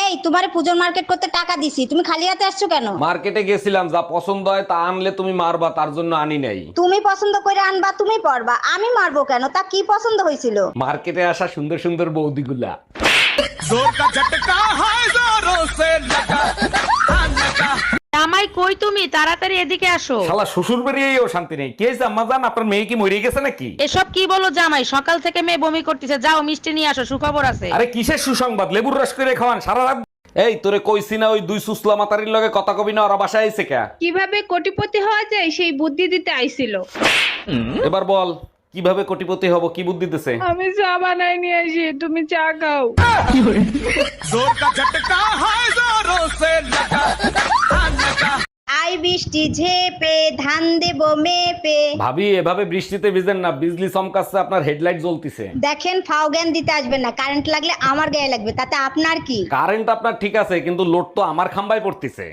এই তোমারে পুজোর মার্কেট করতে টাকা দিছি। তুমি খালি হাতে আসছো কেন? মার্কেটে গেছিলাম যা পছন্দ হয় তা আনলে তুমি মারবা তার জন্য আনি নাই। তুমি পছন্দ করে আনবা তুমি পরবা। আমি মারবো কেন? তা কি পছন্দ হয়েছিল? মার্কেটে আসা সুন্দর সুন্দর বৌদিগুলা। জোরদার ঝটকা হায় জামাই কই তুমি তাড়াতাড়ি এদিকে আসো। শালা শ্বশুর বেরিয়েও শান্তি নেই। কে জাম্মা জান আপনার মেয়ে কি মরে গেছে নাকি? এসব কি বলো জামাই? সকাল থেকে মেয়ে বমি করতেছে। যাও মিষ্টি নিয়ে আসো সুখবর আছে। আরে কিসের সুসংবাদ? লেবুর রস করে খাওয়ান সারা রাত এই তোরে কইছি না ওই দুই সুসলা মাতারির লগে কথা কবি না ওরা বাসায় আইছে কে? কীভাবে কোটিপতি হওয়া যায় সেই বুদ্ধি দিতে আইছিল। এবার বল কীভাবে কোটিপতি হব কি বুদ্ধি দিতেছে? আমি চা বানাই নিয়ে আসি তুমি চা খাও। আই বৃষ্টি ঝেপে ধান দেব মেপে। ভাবি এভাবে বৃষ্টিতে ভিজেন না বিজলি চমকাচ্ছে আপনার হেডলাইট জ্বলতিছে। দেখেন ফাও জ্ঞান দিতে আসবেন না কারেন্ট লাগলে আমার গায়ে লাগবে তাতে আপনার কি? কারেন্ট আপনার ঠিক আছে কিন্তু লোড তো আমার খাম্বায় পড়তিছে।